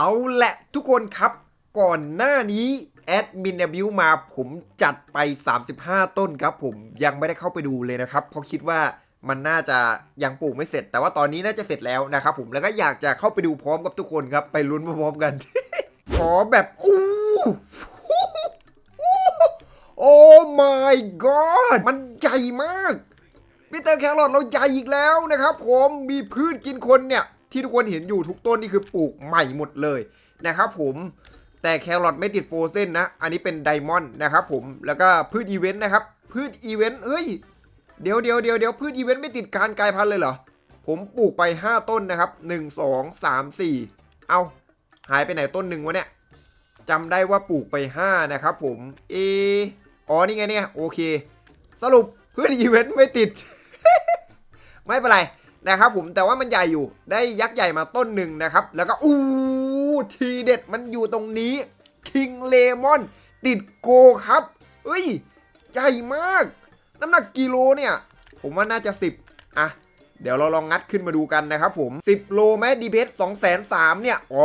เอาแหละทุกคนครับก่อนหน้านี้แอดมินบิวมาผมจัดไป 35 ต้นครับ ผมยังไม่ได้เข้าไปดูเลยนะครับ เพราะคิดว่ามันน่าจะยังปลูกไม่เสร็จ แต่ว่าตอนนี้น่าจะเสร็จแล้วนะครับผมแล้วก็อยากจะเข้าไปดูพร้อมกับทุกคนครับ ไปลุ้นพร้อมๆกัน ขอแบบอู้โอ้ my god มันใหญ่มากมิเตอร์แครอทเราใหญ่อีกแล้วนะครับ ผมมีพืชกินคนเนี่ย ที่ทุกคนเห็นอยู่ทุกต้นนี่คือปลูกใหม่หมดเลยนะครับผมแต่แครอทไม่ติดโฟเซนนะ อันนี้เป็นไดมอนด์นะครับผมแล้วก็พืชอีเวนต์นะครับ พืชอีเวนต์เฮ้ย เดี๋ยวเดี๋ยวเดี๋ยวเดี๋ยวพืชอีเวนต์ไม่ติดการกลายพันธุ์เลยเหรอ ผมปลูกไป 5 ต้นนะครับ 1 2 3 4 เอาหายไปไหนต้นหนึ่งวะเนี่ยจำได้ว่าปลูกไป 5 นะครับผมเออ๋อนี่ไงเนี่ย โอเค สรุปพื่อนอีเวนต์ไม่ติด ไม่เป็นไร นะครับผมแต่ว่ามันใหญ่อยู่ได้ยักษ์ใหญ่มาต้นหนึ่งนะครับ แล้วก็อู้ทีเด็ดมันอยู่ตรงนี้คิงเลมอนติดโกครับเอ้ย ใหญ่มาก น้ำหนักกิโลเนี่ย ผมว่าน่าจะ 10 อะ เดี๋ยวเราลองงัดขึ้นมาดูกันนะครับผม 10 โลแม้ดีเพส2 0 0 0เนี่ย อ๋อ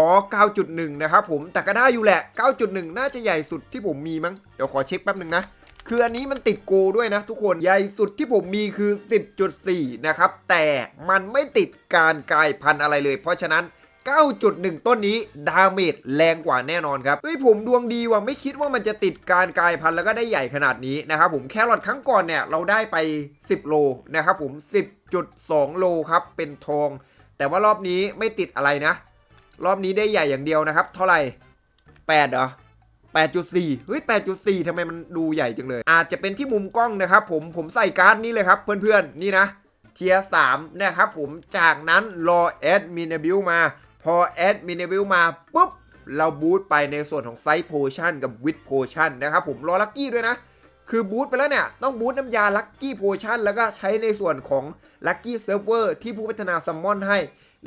9.1 นะครับผมแต่ก็ได้อยู่แหละ 9.1 น่าจะใหญ่สุดที่ผมมีมั้ง เดี๋ยวขอเช็คแป๊บหนึ่งนะ คืออันนี้มันติดโกด้วยนะทุกคนใหญ่สุดที่ผมมีคือ 10.4 นะครับ แต่มันไม่ติดการกลายพันธุ์อะไรเลย เพราะฉะนั้น 9.1 ต้นนี้ดาเมจแรงกว่าแน่นอนครับเฮ้ยผมดวงดีว่ะไม่คิดว่ามันจะติดการกลายพันธุ์แล้วก็ได้ใหญ่ขนาดนี้นะครับผมแครอทครั้งก่อนเนี่ยเราได้ไป 10 โลนะครับผม 10.2 โลครับเป็นทอง แต่ว่ารอบนี้ไม่ติดอะไรนะ รอบนี้ได้ใหญ่อย่างเดียวนะครับ เท่าไหร่8เหรอ 8.4 เฮ้ย 8.4ทำไมมันดูใหญ่จังเลย อาจจะเป็นที่มุมกล้องนะครับผม ผมใส่การ์ดนี้เลยครับ เพื่อนๆ นี่นะ เทียร์3นะครับผม จากนั้นรอแอดมินบิวมา พอแอดมินบิวมาปุ๊บ เราบูตไปในส่วนของไซส์โพชั่นกับวิดโพชั่นนะครับผม รอลักกี้ด้วยนะ คือบูตไปแล้วเนี่ย ต้องบูตน้ำยาลักกี้โพชั่นแล้วก็ใช้ในส่วนของลักกี้เซิร์ฟเวอร์ที่ผู้พัฒนาซัมมอนให้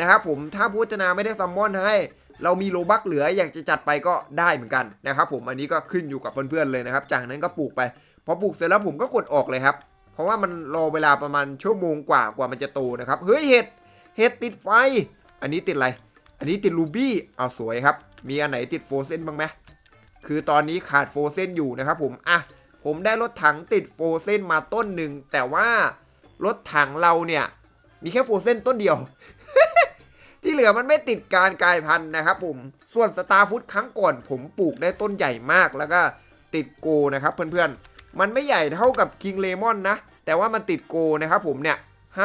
นะครับผม ถ้าผู้พัฒนาไม่ได้ซัมมอนให้ เรามีโลบักเหลืออยากจะจัดไปก็ได้เหมือนกันนะครับผมอันนี้ก็ขึ้นอยู่กับเพื่อนๆเลยนะครับ จากนั้นก็ปลูกไปพอปลูกเสร็จแล้วผมก็กดออกเลยครับ เพราะว่ามันรอเวลาประมาณชั่วโมงกว่ากว่ามันจะโตนะครับเฮ้ยเห็ดเห็ดติดไฟ อันนี้ติดอะไร อันนี้ติดรูบี้เอาสวยครับ มีอันไหนติดโฟเซนบ้างไหมคือตอนนี้ขาดโฟเซนอยู่นะครับผมอะผมได้รถถังติดโฟเซนมาต้นหนึ่งแต่ว่ารถถังเราเนี่ยมีแค่โฟเซนต้นเดียว เหลือมันไม่ติดการกลายพันธุ์นะครับผม ส่วนสตาร์ฟุตครั้งก่อน ผมปลูกได้ต้นใหญ่มากแล้วก็ติดโกนะครับเพื่อนๆ มันไม่ใหญ่เท่ากับคิงเลมอนนะ แต่ว่ามันติดโกนะครับผมเนี่ย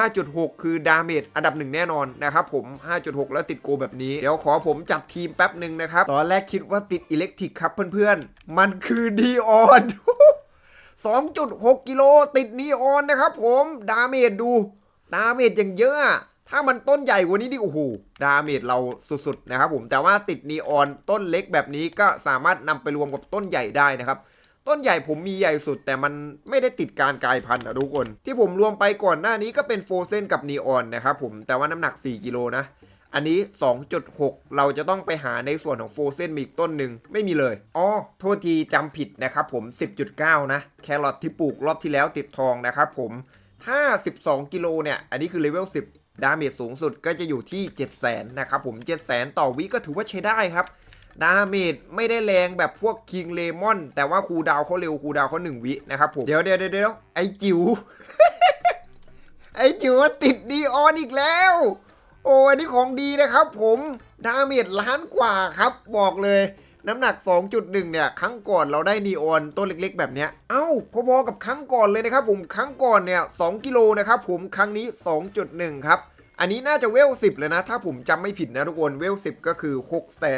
5.6 คือดาเมจอันดับหนึ่งแน่นอนนะครับผม 5.6 แล้วติดโกแบบนี้ เดี๋ยวขอผมจัดทีมแป๊บหนึ่งนะครับ ตอนแรกคิดว่าติดอิเล็กทริกครับเพื่อนๆ มันคือดีออน2.6 กิโลติดนีออนนะครับผม ดาเมจดู ดาเมจอย่างเยอะอะ ถ้ามันต้นใหญ่กว่านี้ดิโอ้โหดาเมจเราสุดๆนะครับผมแต่ว่าติดนีออนต้นเล็กแบบนี้ก็สามารถนำไปรวมกับต้นใหญ่ได้นะครับ ต้นใหญ่ผมมีใหญ่สุด แต่มันไม่ได้ติดการกลายพันธุ์นะทุกคน ที่ผมรวมไปก่อนหน้านี้ก็เป็นโฟเซนกับนีออนนะครับผมแต่ว่าน้ำหนัก 4 กิโลนะอันนี้ 2.6 เราจะต้องไปหาในส่วนของโฟเซนมีอีกต้นหนึ่งไม่มีเลย อ๋อ โทษทีจำผิดนะครับผม 10.9 นะ แครอทที่ปลูกรอบที่แล้วติดทองนะครับผมถ้า 12 กิโลเนี่ย อันนี้คือเลเวล 10 ดาเมจสูงสุดก็จะอยู่ที่ 700,000นะครับผม 7 0 0 0 0ต่อวิก็ถือว่าใช้ได้ครับ ดาเมจไม่ได้แรงแบบพวกคิงเลมอน แต่ว่าคูดาวเขาเร็วคูดาวเขา1วินะครับผม เดี๋ยวเดี๋ยวเดี๋ยวไอจิ๋ว ไอจิ๋วติดดีออนอีกแล้ว โอ้อันนี้ของดีนะครับผม ดาเมจล้านกว่าครับบอกเลย น้ำหนัก 2.1 เนี่ย ครั้งก่อนเราได้นีออนต้นเล็กๆ แบบเนี้ย เอ้า พอๆกับครั้งก่อนเลยนะครับผม ครั้งก่อนเนี่ย 2 กิโลนะครับผม ครั้งนี้ 2.1 ครับ อันนี้น่าจะเวล 10 เลยนะ ถ้าผมจำไม่ผิดนะทุกคน เวล 10 ก็คือ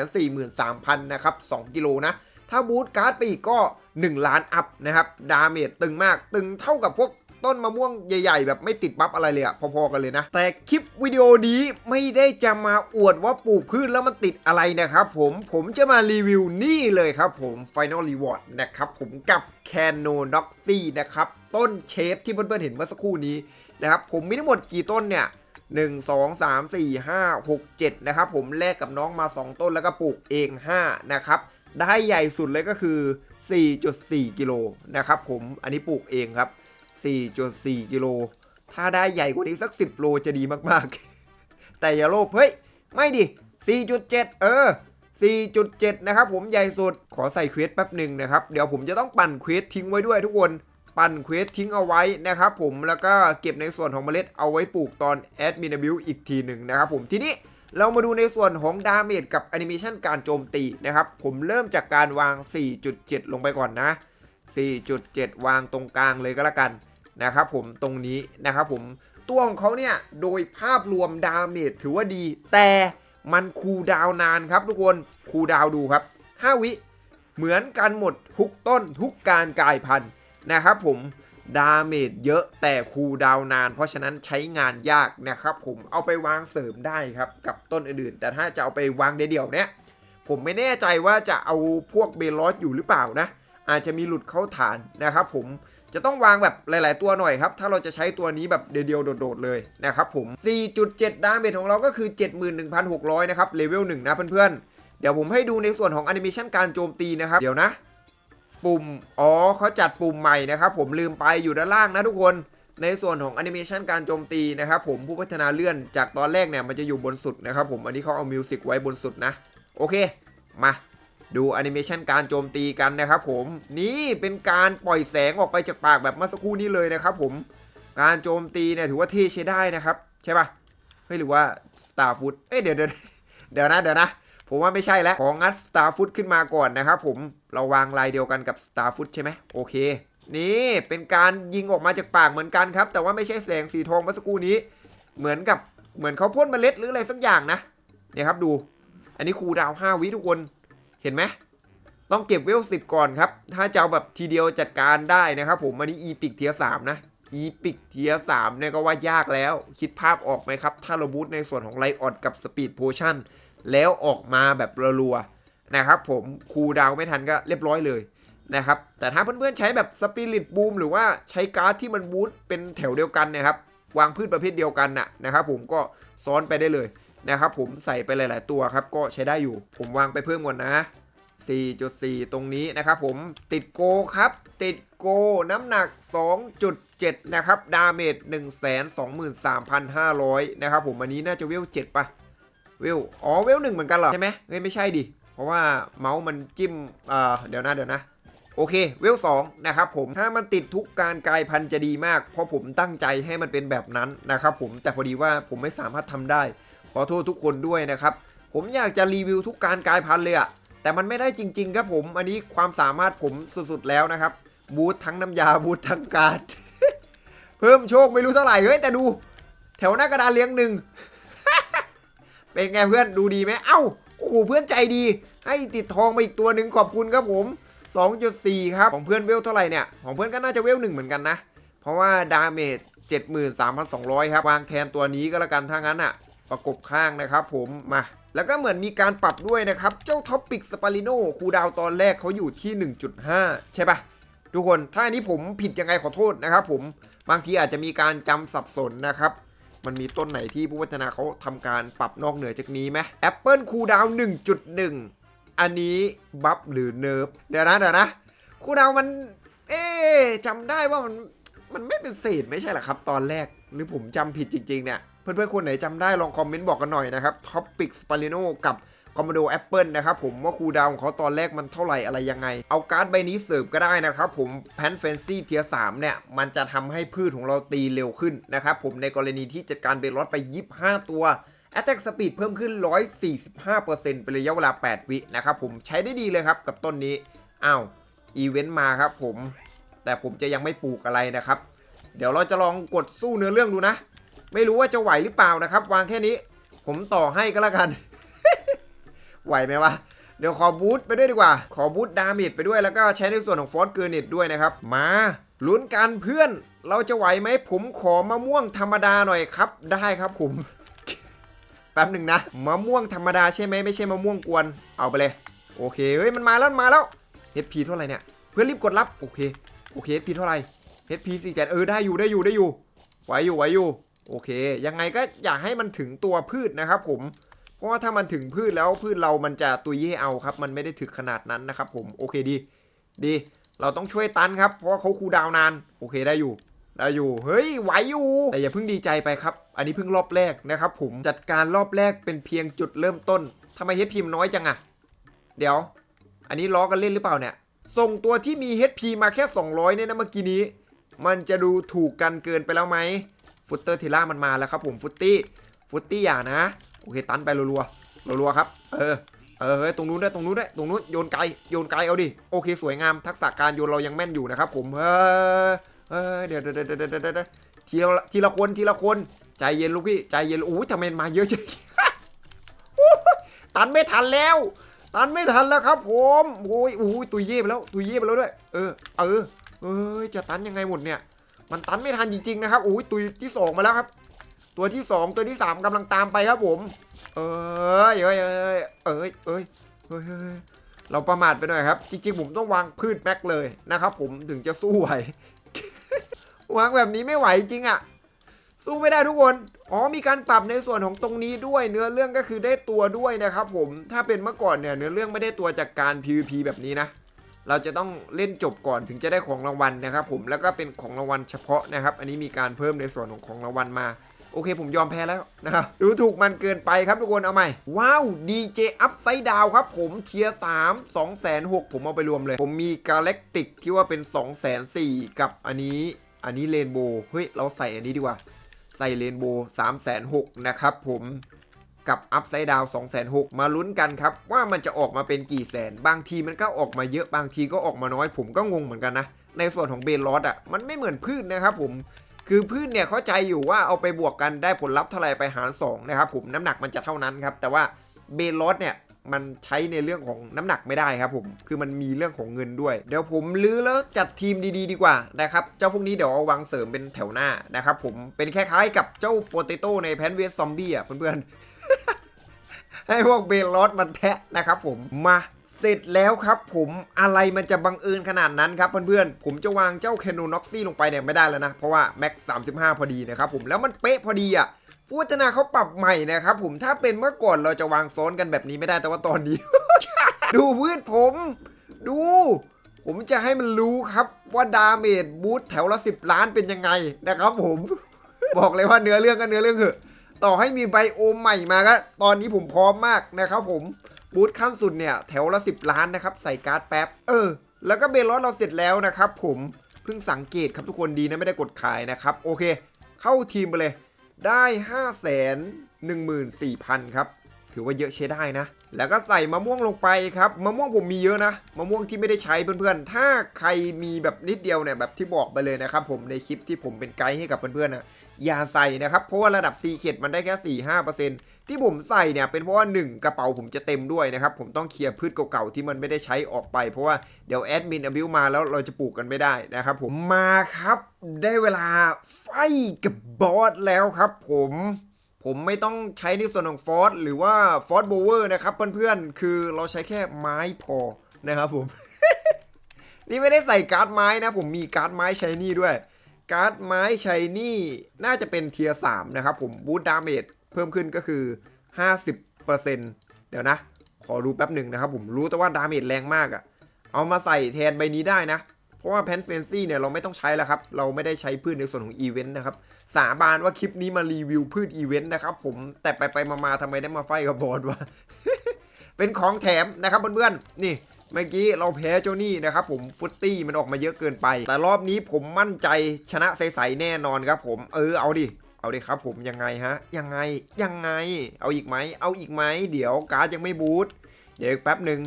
643,000 นะครับ 2 กิโลนะ ถ้าบูทการ์ดไปอีกก็ 1 ล้านอัพนะครับ ดาเมจตึงมาก ตึงเท่ากับพวก ต้นมะม่วงใหญ่ ๆ แบบไม่ติดบัฟอะไรเลยอะพอๆกันเลยนะ แต่คลิปวิดีโอนี้ไม่ได้จะมาอวดว่าปลูกพืชแล้วมันติดอะไรนะครับผมผมจะมารีวิวนี่เลยครับผม Final Reward นะครับผมกับ Cano n o x y นะครับต้นเชฟที่เพื่อนๆเห็นเมื่อสักครู่นี้นะครับผมมีทั้งหมดกี่ต้นเนี่ย1 2 3 4 5 6 7 นะครับผมแลกกับน้องมา 2 ต้นแล้วก็ปลูกเอง 5 นะครับ ได้ใหญ่สุดเลยก็คือ 4.4 กิโลนะครับผมอันนี้ปลูกเองครับ 4.4 กิโล ถ้าได้ใหญ่กว่านี้สัก 10 โลจะดีมากๆ แต่อย่าโลภเฮ้ย ไม่ดิ 4.7 เออ 4.7 นะครับผมใหญ่สุด ขอใส่เควสแป๊บหนึ่งนะครับ เดี๋ยวผมจะต้องปั่นเควสทิ้งไว้ด้วยทุกคนปั่นเควสทิ้งเอาไว้นะครับผมแล้วก็เก็บในส่วนของเมล็ดเอาไว้ปลูกตอนแอดมินบิลอีกทีหนึ่งนะครับผมทีนี้เรามาดูในส่วนของดาเมจกับแอนิเมชันการโจมตีนะครับ ผมเริ่มจากการวาง 4.7 ลงไปก่อนนะ 4.7 วางตรงกลางเลยก็แล้วกัน นะครับผมตรงนี้นะครับผมตัวของเขาเนี่ยโดยภาพรวมดาเมจถือว่าดี แต่มันคูดาวนานครับทุกคนคูดาวดูครับ 5 วิ เหมือนกันหมดทุกต้นทุกการกลายพันธุ์นะครับผมดาเมจเยอะแต่คูดาวนาน เพราะฉะนั้นใช้งานยากนะครับผมเอาไปวางเสริมได้ครับกับต้นอื่นๆ แต่ถ้าจะเอาไปวางเดี่ยวๆเนี้ยผมไม่แน่ใจว่าจะเอาพวกเบลอสอยู่หรือเปล่านะ อาจจะมีหลุดเข้าฐานนะครับผม จะต้องวางแบบหลาย ๆ ตัวหน่อยครับ ถ้าเราจะใช้ตัวนี้แบบเดียวๆโดด ๆ เลยนะครับผม 4.7 ดาเมจของเราก็คือ 71,600 นะครับ เลเวล 1 นะเพื่อน ๆ เดี๋ยวผมให้ดูในส่วนของแอนิเมชันการโจมตีนะครับ เดี๋ยวนะ ปุ่ม อ๋อเขาจัดปุ่มใหม่นะครับ ผมลืมไปอยู่ด้านล่างนะทุกคน ในส่วนของแอนิเมชันการโจมตีนะครับผมผู้พัฒนาเลื่อนจากตอนแรกเนี่ยมันจะอยู่บนสุดนะครับผม อันนี้เขาเอามิวสิกไว้บนสุดนะ โอเค มา ดูแอนิเมชันการโจมตีกันนะครับผมนี่เป็นการปล่อยแสงออกไปจากปากแบบเมื่อสักครู่นี้เลยนะครับผมการโจมตีเนี่ยถือว่าเท่ใช้ได้นะครับ ใช่ปะเฮ้ยหรือว่า Starfoot เอ้ยเดี๋ยวเดี๋ยวเดี๋ยวนะเดี๋ยวนะ ผมว่าไม่ใช่แล้วของงัด Starfoot ขึ้นมาก่อนนะครับผมเราวางลายเดียวกันกับ Starfoot ใช่ไหมโอเค นี่เป็นการยิงออกมาจากปากเหมือนกันครับ แต่ว่าไม่ใช่แสงสีทองเมื่อสักครู่นี้ เหมือนกับเหมือนเขาพ่นเมล็ดหรืออะไรสักอย่างนะเนี่ยครับดู อันนี้ครูดาวน์5วิทุกคน เห็นไหมต้องเก็บเวลสิบก่อนครับ ถ้าจะเอาแบบทีเดียวจัดการได้นะครับผมอันนี้อีพิกเทียสามนะอีพิกเทียสามเนี่ยก็ว่ายากแล้ว คิดภาพออกไหมครับ ถ้าเราบูทในส่วนของไลออดกับสปีดโพชั่นแล้วออกมาแบบรัวๆนะครับผมคูดาวไม่ทันก็เรียบร้อยเลยนะครับ แต่ถ้าเพื่อนๆใช้แบบสปิริตบูมหรือว่าใช้การ์ดที่มันบูทเป็นแถวเดียวกันนะครับ วางพืชประเภทเดียวกันน่ะนะครับผมก็ซ้อนไปได้เลย นะครับผมใส่ไปหลาย ๆ ตัวครับก็ใช้ได้อยู่ ผมวางไปเพิ่มก่อนนะ 4.4 ตรงนี้นะครับผมติดโกครับ ติดโกน้ำหนัก 2.7 นะครับ ดาเมจ 123,500 นะครับผมอันนี้น่าจะเวล 7ปะเวล อ๋อ เวล 1 เหมือนกันเหรอ ใช่ไหมเฮ้ยไม่ใช่ดิ เพราะว่าเมาส์มันจิ้มอ่าเดี๋ยวนะเดี๋ยวนะโอเคเวล2นะครับผมถ้ามันติดทุกการกลายพันธุ์จะดีมาก เพราะผมตั้งใจให้มันเป็นแบบนั้นนะครับผมแต่พอดีว่าผมไม่สามารถทำได้ ขอโทษทุกคนด้วยนะครับ ผมอยากจะรีวิวทุกการกลายพันธุ์เลยอะแต่มันไม่ได้จริง ๆ ครับผม อันนี้ความสามารถผมสุดๆแล้วนะครับ บูททั้งน้ำยาบูททั้งการเพิ่มโชคไม่รู้เท่าไหร่เฮ้ยแต่ดู แถวหน้ากระดานเลี้ยงหนึ่งเป็นไงเพื่อนดูดีไหมเอ้าโอ้โหเพื่อนใจดี ให้ติดทองมาอีกตัวหนึ่งขอบคุณครับผม 2.4 ครับ ของเพื่อนเวลเท่าไหร่เนี่ย ของเพื่อนก็น่าจะเวลหนึ่งเหมือนกันนะ เพราะว่าดาเมจ73,200 ครับ วางแทนตัวนี้ก็แล้วกันถ้างั้นอะ ประกบข้างนะครับผมมาแล้วก็เหมือนมีการปรับด้วยนะครับ เจ้าท็อปปิกสปาริโนคูดาวตอนแรกเขาอยู่ที่ 1.5 ใช่ปะทุกคนถ้าอันนี้ผมผิดยังไงขอโทษนะครับผมบางทีอาจจะมีการจำสับสนนะครับ มันมีต้นไหนที่ผู้พัฒนาเขาทำการปรับนอกเหนือจากนี้ไหมแอปเปิลคูดาวน์1.1 อันนี้บัฟหรือเนิร์ฟเดี๋ยวนะเดี๋ยวนะคูดาวมัน เอ๊จำได้ว่ามัน มันไม่เป็นเศษไม่ใช่หรอครับ ตอนแรกหรือผมจำผิดจริงๆเนี่ย เพื่อนๆคนไหนจำได้ลองคอมเมนต์บอกกันหน่อยนะครับท็อปปิกสปาริโนกับคอมโมโดแอปเปิลนะครับผมว่าคูดาวของเขาตอนแรกมันเท่าไหร่อะไรยังไง เอาการ์ดใบนี้เสิร์ฟก็ได้นะครับผมแพนเฟนซี่เทียสามเนี่ย มันจะทำให้พืชของเราตีเร็วขึ้นนะครับผมในกรณีที่จัดการเบลลอดไป 25 ตัว Attack Speed เพิ่มขึ้น 145%เป็นระยะเวลา 8 วินะครับผมใช้ได้ดีเลยครับกับต้นนี้อ้าวอีเวนต์มาครับผม แต่ผมจะยังไม่ปลูกอะไรนะครับ เดี๋ยวเราจะลองกดสู้เนื้อเรื่องดูนะ ไม่รู้ว่าจะไหวหรือเปล่านะครับ วางแค่นี้ ผมต่อให้ก็แล้วกัน ไหวไหมวะเดี๋ยวขอบูทไปด้วยดีกว่า ขอบูทดาเมจไปด้วยแล้วก็ใช้ในส่วนของฟอสเกอร์เน็ตด้วยนะครับ มาลุ้นกันเพื่อน เราจะไหวไหมผมขอมะม่วงธรรมดาหน่อยครับ ได้ครับผม แป๊บหนึ่งนะมะม่วงธรรมดาใช่ไหมไม่ใช่มะม่วงกวนเอาไปเลย โอเคเฮ้ยมันมาแล้วมันมาแล้ว HP เท่าไหร่เนี่ย เพื่อนรีบกดรับโอเค โอเค HP เท่าไหร่ HP 4 7เออได้อยู่ได้อยู่ได้อยู่ไหวอยู่ไหวอยู่ โอเค ยังไงก็อยากให้มันถึงตัวพืชนะครับผม เพราะว่าถ้ามันถึงพืชแล้วพืชเรามันจะตุยเย่เอาครับ มันไม่ได้ถึกขนาดนั้นนะครับผมโอเคดีดี เราต้องช่วยตันครับ เพราะว่าเขาคูดาวน์นาน โอเคได้อยู่ได้อยู่ เฮ้ย ไหวอยู่ แต่อย่าเพิ่งดีใจไปครับ อันนี้เพิ่งรอบแรกนะครับผม จัดการรอบแรกเป็นเพียงจุดเริ่มต้นทำไมเฮดพิมน้อยจังอะเดี๋ยว อันนี้ล้อกันเล่นหรือเปล่าเนี่ย ส่งตัวที่มี HP มาแค่ 200 เนี่ยนะเมื่อกี้นี้ มันจะดูถูกกันเกินไปแล้วไหมฟุตเตอร์ทีล่ามันมาแล้วครับผมฟุตตี้ฟุตตี้อย่านะ โอเคตันไปรัวๆรัวๆครับ เออเออเฮ้ยตรงนู้นด้วยตรงนู้นด้วยตรงนู้นโยนไกลโยนไกลเอาดิโอเคสวยงามทักษะการโยนเรายังแม่นอยู่นะครับผมเฮ้ยเฮ้ยเดี๋ยวเดี๋ยวเดี๋ยวเดี๋ยวเดี๋ยวเดี๋ยวทีละทีละคนทีละคนใจเย็นลูกพี่ใจเย็นอู้ยทำไมมาเยอะจังตันไม่ทันแล้ว ตันไม่ทันแล้วครับผมโอ้ยโอ้ยตุยเย่ไปแล้วตุยเย่ไปแล้วด้วย เออ เออ เอ้ยจะตันยังไงหมดเนี่ย มันตันไม่ทันจริงๆนะครับโอ้ยตุยที่สองมาแล้วครับ ตัวที่สองตัวที่สามกำลังตามไปครับผม เอ้ยเอ้ยเอ้ยเอ้ยเอ้ยเอ้ยเอ้ยเราประมาทไปหน่อยครับ จริง ๆ ผมต้องวางพืชแม็กเลยนะครับผมถึงจะสู้ไหววางแบบนี้ไม่ไหวจริงอะ สู้ไม่ได้ทุกคน อ๋อมีการปรับในส่วนของตรงนี้ด้วย เนื้อเรื่องก็คือได้ตัวด้วยนะครับผม ถ้าเป็นเมื่อก่อนเนี่ยเนื้อเรื่องไม่ได้ตัวจากการ PVP แบบนี้นะ เราจะต้องเล่นจบก่อนถึงจะได้ของรางวัลนะครับผม แล้วก็เป็นของรางวัลเฉพาะนะครับ อันนี้มีการเพิ่มในส่วนของของรางวัลมาโอเคผมยอมแพ้แล้วนะครับดูถูกมันเกินไปครับทุกคนเอาใหม่ ว้าว DJ Upside Down ครับผมเทียร์3 2 0 0 0ผมเอาไปรวมเลย ผมมี Galactic ที่ว่าเป็น2 4 0 0 0กับอันนี้ อันนี้เรนโบว์เฮ้ย เราใส่อันนี้ดีกว่า ใส่เรนโบว์3 6 0 0 0นะครับผมกับ Upside Down 2 6 0 0 0มาลุ้นกันครับ ว่ามันจะออกมาเป็นกี่แสน บางทีมันก็ออกมาเยอะบางทีก็ออกมาน้อยผมก็งงเหมือนกันนะ ในส่วนของเบนลอสอะมันไม่เหมือนพืชนะครับผม คือพืชเนี่ยเข้าใจอยู่ว่าเอาไปบวกกันได้ผลลัพธ์เท่าไหร่ไปหาร2นะครับผมน้ำหนักมันจะเท่านั้นครับ แต่ว่าเบนลอสเนี่ย มันใช้ในเรื่องของน้ำหนักไม่ได้ครับผม คือมันมีเรื่องของเงินด้วย เดี๋ยวผมลื้อแล้วจัดทีมดีๆ ดีกว่านะครับ เจ้าพวกนี้เดี๋ยวเอาวางเสริมเป็นแถวหน้านะครับผม เป็นคล้ายๆกับเจ้าโปเตโต้ในแพนเวสซอมบี้อะเพื่อนๆ ให้พวกเบนลอสมันแทะนะครับผม มาเสร็จแล้วครับผมอะไรมันจะบังเอิญขนาดนั้นครับเพื่อนๆ ผมจะวางเจ้าแคนโนน็อกซี่ลงไปเนี่ยไม่ได้แล้วนะ เพราะว่าแม็ก35 พอดีนะครับผมแล้วมันเป๊ะพอดีอะ ผู้พัฒนาเขาปรับใหม่นะครับผมถ้าเป็นเมื่อก่อนเราจะวางซ้อนกันแบบนี้ไม่ได้แต่ว่าตอนนี้ ดูพืชผม ดู ผมจะให้มันรู้ครับว่าดาเมจบูทแถวละ 10 ล้านเป็นยังไงนะครับ ผม บอกเลยว่าเนื้อเรื่องก็เนื้อเรื่องเหอะต่อให้มีไบโอมใหม่มาก็ตอนนี้ผมพร้อมมากนะครับผมบูธขั้นสุดเนี่ยแถวละ 10 ล้านนะครับใส่การ์ดแป๊บ เออ แล้วก็เบลลอสเราเสร็จแล้วนะครับผมเพิ่งสังเกตครับทุกคนดีนะไม่ได้กดขายนะครับ โอเค เข้าทีมไปเลย ได้ 5 1 4 0 0 0 ครับ ถือว่าเยอะใช้ได้นะ แล้วก็ใส่มะม่วงลงไปครับมะม่วงผมมีเยอะนะมะม่วงที่ไม่ได้ใช้เพื่อนๆ ถ้าใครมีแบบนิดเดียวเนี่ยแบบที่บอกไปเลยนะครับผมในคลิปที่ผมเป็นไกด์ให้กับเพื่อนๆนะอย่าใส่นะครับเพราะว่าระดับซีเ e ดมันได้แค่4-5%ที่ผมใส่เนี่ยเป็นเพราะว่า1กระเป๋าผมจะเต็มด้วยนะครับผมต้องเคลียร์พืชเก่าๆที่มันไม่ได้ใช้ออกไป เพราะว่าเดี๋ยวแอดมินอบิวมาแล้วเราจะปลูกกันไม่ได้นะครับผมมาครับ ได้เวลาไฟกับบอสแล้วครับ ผม ผมไม่ต้องใช้ในส่วนของฟอสหรือว่าฟอสโบเวอร์นะครับเพื่อนๆ คือเราใช้แค่ไม้พอนะครับผม นี่ไม่ได้ใส่การ์ดไม้นะ ผมมีการ์ดไม้ใช้นี่ด้วย การ์ดไม้ใช้นี่น่าจะเป็นเทียร์สามนะครับผมบูทดาเมจเพิ่มขึ้นก็คือ 50%เดี๋ยวนะ ขอดูแป๊บหนึ่งนะครับผมรู้แต่ว่าดาเมจแรงมากอะเอามาใส่แทนใบนี้ได้นะ เพราะว่าแพนเฟนซี่เนี่ยเราไม่ต้องใช้แล้วครับ เราไม่ได้ใช้พืชในส่วนของอีเวนต์นะครับ สาบานว่าคลิปนี้มารีวิวพืชอีเวนต์นะครับผมแต่ไปไปมาๆทำไมได้มาไฟกับบอสวะเป็นของแถมนะครับเพื่อนๆนี่เมื่อกี้เราแพ้เจ้านี่นะครับผมฟุตตี้มันออกมาเยอะเกินไป แต่รอบนี้ผมมั่นใจชนะใสๆแน่นอนครับผมเออเอาดิเอาดิครับผมยังไงฮะ ยังไงยังไง เอาอีกไหมเอาอีกไหมเดี๋ยวการ์ดยังไม่บูทเดี๋ยวแป๊บหนึ่ง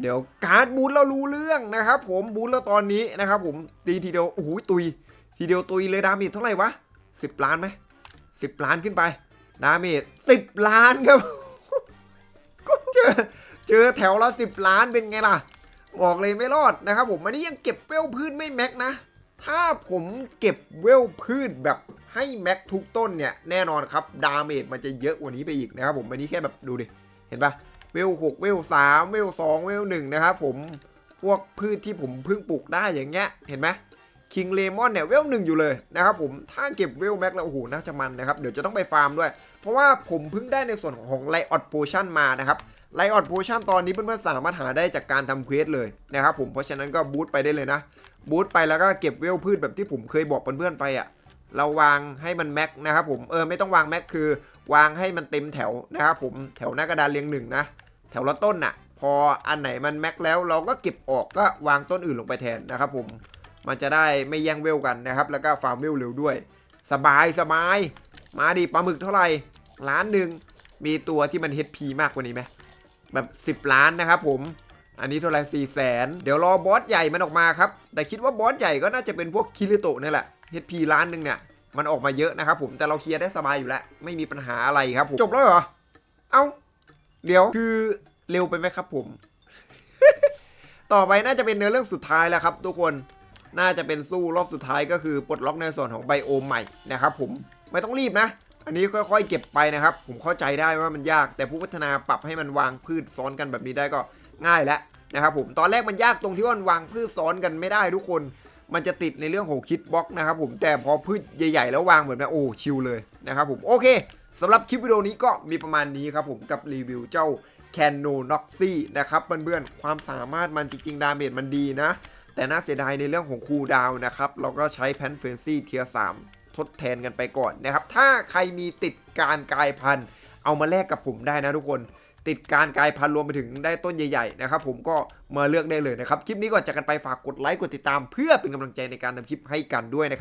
เดี๋ยวการ์ดบูทเรารู้เรื่องนะครับผมบูทเราตอนนี้นะครับผมตีทีเดียวโอ้โหตุย ทีเดียวตุยเลยดาเมจเท่าไหร่วะสิบล้านไหมสิบล้านขึ้นไป ดาเมจสิบล้านครับก็เจอเจอแถวละสิบล้านเป็นไงล่ะ บอกเลยไม่รอดนะครับผมอันนี้ยังเก็บเวลพืชไม่แม็กนะ ถ้าผมเก็บเวลพืชแบบให้แม็กทุกต้นเนี่ยแน่นอนครับดาเมจมันจะเยอะกว่านี้ไปอีกนะครับผมอันนี้แค่แบบดูดิเห็นปะ เวลหกเวลสามเวลสองเวลหนึ่งนะครับผมพวกพืชที่ผมเพิ่งปลูกได้อย่างเงี้ยเห็นไหมคิงเลมอนเนี่ยเวลหนึ่งอยู่เลยนะครับผมถ้าเก็บเวลแม็กแล้วโอ้โหน่าจะมันนะครับเดี๋ยวจะต้องไปฟาร์มด้วย เพราะว่าผมเพิ่งได้ในส่วนของไลออดโพชั่นมานะครับไลออดโพชั่นตอนนี้เพื่อนๆสามารถหาได้จากการทำเควสเลยนะครับผมเพราะฉะนั้นก็บูตไปได้เลยนะบูตไปแล้วก็เก็บเวลพืชแบบที่ผมเคยบอกเพื่อนๆไปอะ่ะเราวางให้มันแม็กนะครับผมเออไม่ต้องวางแม็กคือ วางให้มันเต็มแถวนะครับผมแถวหน้ากระดานเรียงหนึ่งนะ แถวละต้นน่ะ พออันไหนมันแม็กแล้วเราก็เก็บออกก็วางต้นอื่นลงไปแทนนะครับผมมันจะได้ไม่แย่งเวลกันนะครับ แล้วก็ฟาร์มเวลเร็วด้วย สบายสบาย มาดิปลาหมึกเท่าไหร่ล้านหนึ่งมีตัวที่มัน HP มากกว่านี้ไหมแบบ 10 ล้านนะครับผมอันนี้เท่าไหร่สี่แสนเดี๋ยวรอบอสใหญ่มันออกมาครับ แต่คิดว่าบอสใหญ่ก็น่าจะเป็นพวกคิริโตะนี่แหละ HP ล้านหนึ่งเนี่ยมันออกมาเยอะนะครับผมแต่เราเคลียร์ได้สบายอยู่แล้ว ไม่มีปัญหาอะไรครับผมจบแล้วเหรอ เอ้า เดี๋ยวคือเร็วไปไหมครับผม ต่อไปน่าจะเป็นเนื้อเรื่องสุดท้ายแล้วครับ ทุกคนน่าจะเป็นสู้รอบสุดท้ายก็คือปลดล็อกในส่วนของไบโอมใหม่นะครับผมไม่ต้องรีบนะ อันนี้ค่อยๆเก็บไปนะครับ ผมเข้าใจได้ว่ามันยาก แต่ผู้พัฒนาปรับให้มันวางพืชซ้อนกันแบบนี้ได้ก็ง่ายแล้วนะครับผมตอนแรกมันยากตรงที่ว่าวางพืชซ้อนกันไม่ได้ทุกคน มันจะติดในเรื่องของคิดบล็อกนะครับผมแต่พอพืชใหญ่ ๆ แล้ววางเหมือนแบบโอ้ชิลเลยนะครับผมโอเค สำหรับคลิปวิดีโอนี้ก็มีประมาณนี้ครับผมกับรีวิวเจ้าแคนโนน็อกซี่นะครับเพื่อนๆความสามารถมันจริงๆ ดาเมจมันดีนะ แต่น่าเสียดายในเรื่องของคูลดาวนะครับ เราก็ใช้แพนเฟนซี่เทียสามทดแทนกันไปก่อนนะครับ ถ้าใครมีติดการกลายพันธุ์ เอามาแลกกับผมได้นะทุกคน ติดการกลายพันธุ์รวมไปถึงได้ต้นใหญ่ๆนะครับผมก็มาเลือกได้เลยนะครับ คลิปนี้ก่อนจากกันไปฝากกดไลค์กดติดตาม เพื่อเป็นกำลังใจในการทำคลิปให้กันด้วยนะครับ